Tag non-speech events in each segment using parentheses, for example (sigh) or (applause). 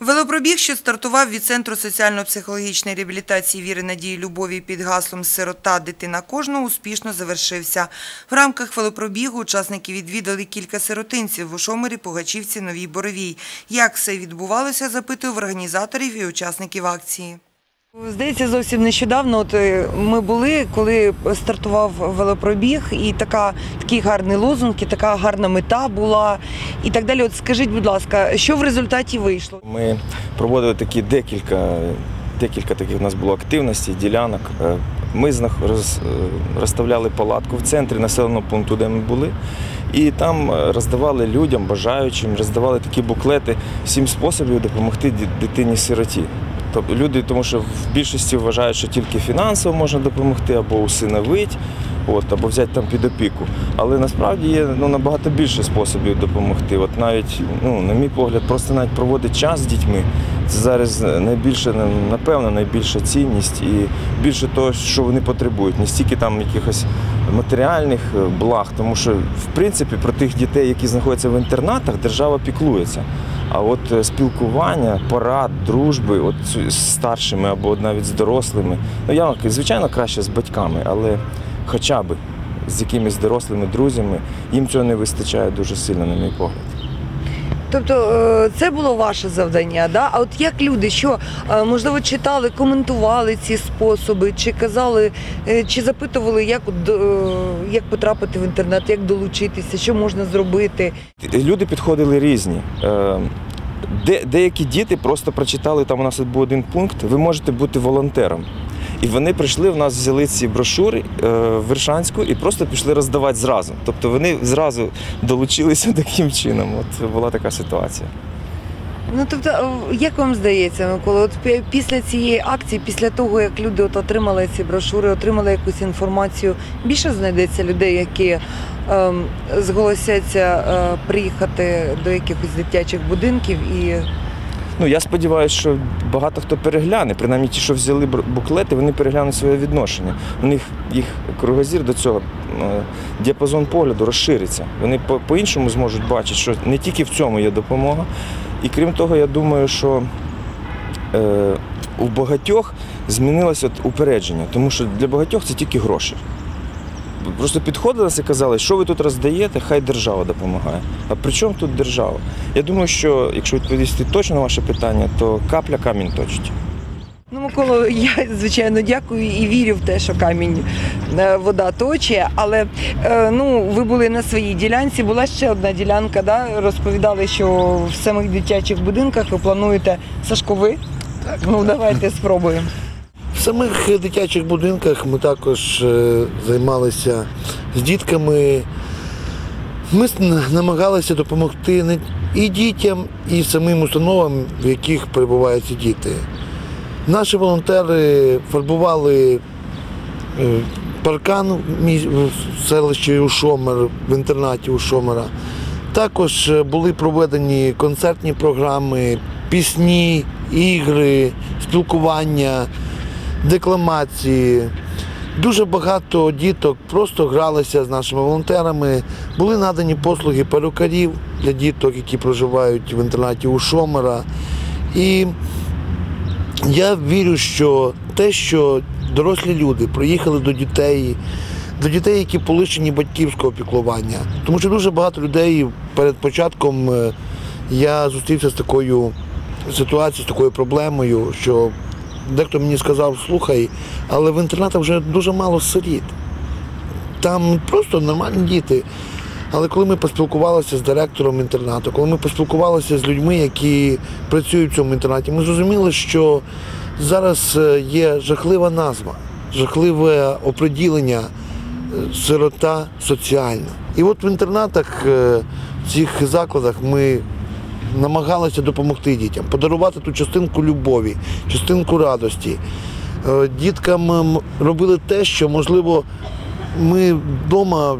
Велопробіг, що стартував від Центру соціально-психологічної реабілітації віри, надії, любові під гаслом «Сирота. Дитина кожного» успішно завершився. В рамках велопробігу учасники відвідали кілька сиротинців в Ушомирі, Пугачівці, Новій Боровій. Як все відбувалося, запитую в організаторів і учасників акції. Здається, зовсім нещодавно от е, ми були, коли стартував велопробіг, і така, такий гарний лозунг, і така гарна мета була, і так далі. От скажіть, будь ласка, що в результаті вийшло? Ми проводили такі декілька, декілька таких у нас було активностей, ділянок. Е, Ми роз- е, розставляли палатку в центрі населеного пункту, де ми були, і там роздавали людям, бажаючим, роздавали такі буклети, сім способів допомогти дитині-сироті. Тобто люди, тому що в більшості вважають, що тільки фінансово можна допомогти, або усиновити, от, або взяти там під опіку. Але насправді є ну, набагато більше способів допомогти. От навіть, ну, на мій погляд, просто навіть проводити час з дітьми. Це зараз найбільше, напевно, найбільша цінність і більше того, що вони потребують, не стільки там якихось матеріальних е, благ, тому що в принципі про тих дітей, які знаходяться в інтернатах, держава піклується. А от е, спілкування, порад, дружби, от з- з старшими або навіть з дорослими, ну я звичайно краще з батьками, але хоча б з якимись дорослими друзями, їм цього не вистачає дуже сильно, на мій погляд. Тобто е, це було ваше завдання, да? А от як люди, що е, можливо читали, коментували ці способи, чи казали, е, чи запитували, як, як потрапити в інтернет, як долучитися, що можна зробити? Люди підходили різні. Де, деякі діти просто прочитали, там у нас був один пункт, ви можете бути волонтером. І вони прийшли, в нас взяли ці брошури е, Вершанську і просто пішли роздавати зразу. Тобто вони зразу долучилися (laughs) таким чином. От була така ситуація. Ну тобто, е, як вам здається, Микола, от після цієї акції, після того як люди от отримали ці брошури, отримали якусь інформацію, більше знайдеться людей, які ем, зголосяться е, приїхати до якихось дитячих будинків і Ну я сподіваюся, що багато хто перегляне, принаймні ті, що взяли буклети, вони переглянуть своє відношення. У них їх кругозір до цього е, діапазон погляду розшириться. Вони по- по-іншому зможуть бачити, що не тільки в цьому є допомога. І крім того, я думаю, що е, у багатьох змінилося упередження, тому що для багатьох це тільки гроші. Просто підходили і казали, що ви тут роздаєте, хай держава допомагає. А при чому тут держава? Я думаю, що якщо відповісти точно на ваше питання, то капля камінь точить. Ну, Микола, я звичайно дякую і вірю в те, що камінь е, вода точить. Але е, ну, ви були на своїй ділянці. Була ще одна ділянка, да? розповідали, що в самих дитячих будинках ви плануєте Сашко, ви? Так. Ну давайте спробуємо. Самих дитячих будинках ми також е, займалися з дітками. Ми намагалися допомогти і дітям, і самим установам, в яких перебувають ці діти. Наші волонтери фарбували е, паркан в селищі Ушомер, в інтернаті Ушомера. Також е, були проведені концертні програми, пісні, ігри, спілкування, декламації. Дуже багато діток просто гралися з нашими волонтерами. Були надані послуги перукарів для діток, які проживають в інтернаті у Шомера. І я вірю, що те, що дорослі люди приїхали до дітей, до дітей, які полишені батьківського піклування. Тому що дуже багато людей перед початком е, я зустрівся з такою ситуацією, з такою проблемою, що дехто мені сказав, слухай, але в інтернатах вже дуже мало сиріт. Там просто нормальні діти. Але коли ми поспілкувалися з директором інтернату, коли ми поспілкувалися з людьми, які працюють в цьому інтернаті, ми зрозуміли, що зараз е, є жахлива назва, жахливе оприділення е, сирота соціальна. І от в інтернатах, е, в цих закладах ми намагалися допомогти дітям, подарувати ту частинку любові, частинку радості. Е, Діткам робили те, що, можливо, ми вдома,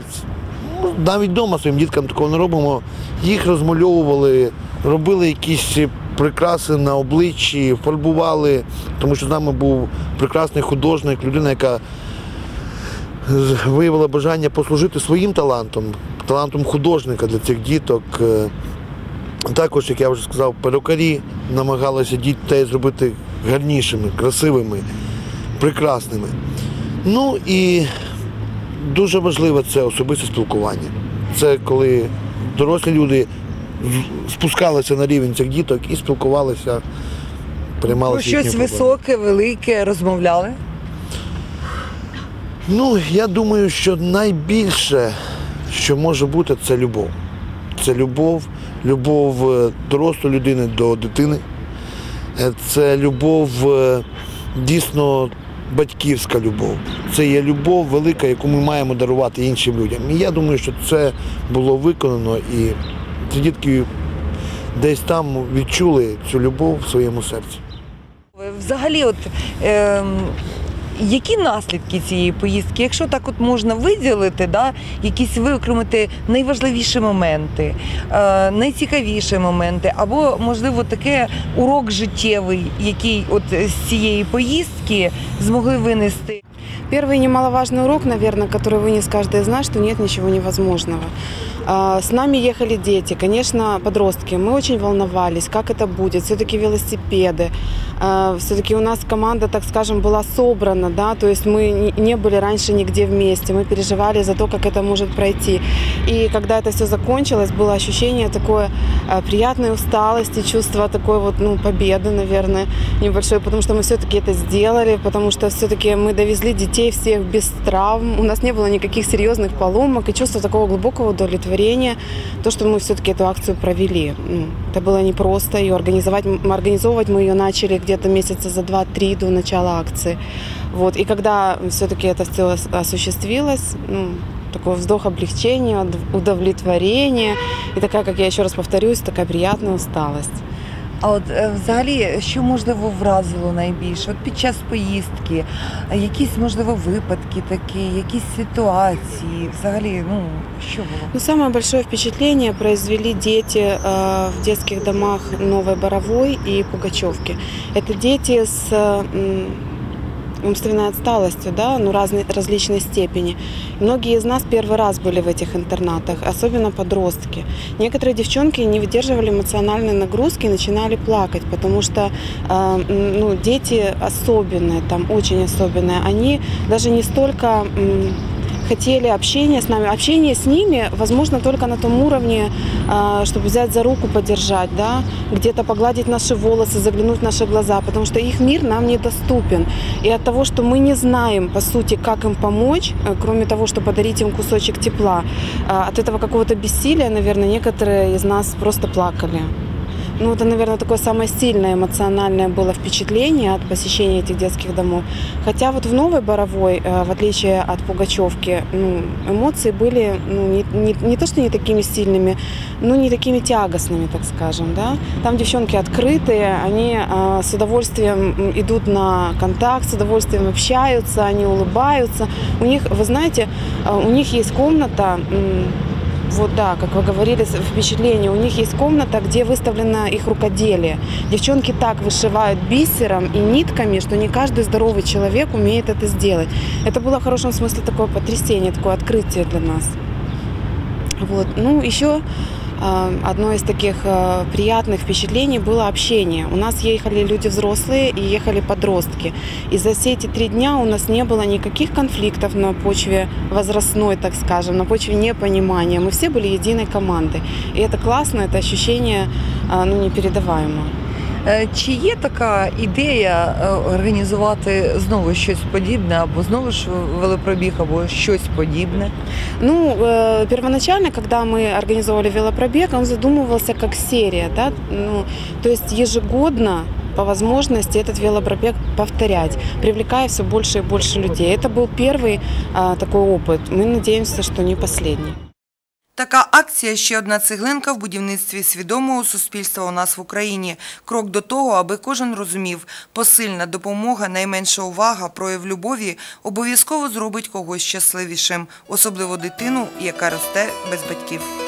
навіть вдома своїм діткам такого не робимо. Їх розмальовували, робили якісь прикраси на обличчі, фарбували, тому що з нами був прекрасний художник, людина, яка виявила бажання послужити своїм талантом, талантом художника для цих діток. Також, як я вже сказав, перукарі намагалися дітей зробити гарнішими, красивими, прекрасними. Ну і дуже важливе це особисте спілкування. Це коли дорослі люди спускалися на рівень цих діток і спілкувалися, Про приймалися їхні щось проблеми. високе, велике розмовляли? Ну, я думаю, що найбільше, що може бути, це любов. Це любов, любов е, дорослої людини до дитини. Е, Це любов е, дійсно батьківська любов. Це є любов велика, яку ми маємо дарувати іншим людям. І я думаю, що це було виконано і ці дітки десь там відчули цю любов в своєму серці. Взагалі, от ем, які наслідки цієї поїздки, якщо так от можна виділити, да, якісь виокремити найважливіші моменти, е, найцікавіші моменти, або, можливо, таке урок життєвий, який от з цієї поїздки змогли винести. Первый немаловажный урок, наверное, который вынес каждый из нас, что нет ничего невозможного. А, С нами ехали дети, конечно, подростки. Мы очень волновались, как это будет. Все-таки велосипеды. Все-таки у нас команда, так скажем, была собрана, да, то есть мы не- были раньше нигде вместе. Мы переживали за то, как это может пройти. И когда это все закончилось, было ощущение такой а, приятной усталости, чувство такой вот, ну, победы, наверное, небольшой, потому что мы все-таки это сделали, потому что все-таки мы довезли детей всех без травм, у нас не было никаких серьезных поломок и чувство такого глубокого удовлетворения, то, что мы все-таки эту акцию провели. Это было непросто, и организовать, организовывать мы ее начали где-то месяца за 2-3 до начала акции. Вот. И когда все-таки это все осуществилось, ну, такой вздох облегчения, удов- удовлетворения и такая, как я еще раз повторюсь, такая приятная усталость. А от е, взагалі, що можливо вразило найбільше? От під час поїздки, е, якісь можливо випадки такі, якісь ситуації, взагалі, ну що було? Ну, самое большое впечатление произвели дети э, в детских домах Новой Боровой и Пугачевки. Это дети с э, м, умственной отсталостью, да, ну, разной, различной степени. Многие из нас первый раз были в этих интернатах, особенно подростки. Некоторые девчонки не выдерживали эмоциональной нагрузки и начинали плакать, потому что э, ну, дети особенные, там очень особенные. Они даже не столько м, хотели общения с нами. Общение с ними возможно только на том уровне, а, чтобы взять за руку, подержать, да, где-то погладить наши волосы, заглянуть в наши глаза, потому что их мир нам недоступен. И от того, что мы не знаем, по сути, как им помочь, э, кроме того, что подарить им кусочек тепла, а, от этого какого-то бессилия, наверное, некоторые из нас просто плакали. Ну, это, наверное, такое самое сильное эмоциональное было впечатление от посещения этих детских домов. Хотя вот в Новой Боровой, э, в отличие от Пугачевки, ну, эмоции были ну, не, не, не то, что не такими сильными, но не такими тягостными, так скажем. Да? Там девчонки открытые, они э, с удовольствием идут на контакт, с удовольствием общаются, они улыбаются. У них, вы знаете, э, у них есть комната, вот да, как вы говорили, впечатление. У них есть комната, где выставлено их рукоделие. Девчонки так вышивают бисером и нитками, что не каждый здоровый человек умеет это сделать. Это было в хорошем смысле такое потрясение, такое открытие для нас. Вот. Ну, еще одно из таких а, приятных впечатлений было общение. У нас ехали люди взрослые и ехали подростки. И за все эти три дня у нас не было никаких конфликтов на почве возрастной, так скажем, на почве непонимания. Мы все были единой командой. И это классно, это ощущение а, ну, непередаваемое. Е, Чи є така ідея е, організувати знову щось подібне, або знову ж велопробіг, або щось подібне? Ну, э, первоначально, когда мы организовывали велопробег, он задумывался как серия, да, ну, то есть ежегодно по возможности этот велопробег повторять, привлекая все больше и больше людей. Это был первый а, такой опыт. Мы надеемся, что не последний. Така акція ще одна цеглинка в будівництві свідомого суспільства у нас в Україні. Крок до того, аби кожен розумів, посильна допомога, найменша увага, прояв любові обов'язково зробить когось щасливішим, особливо дитину, яка росте без батьків.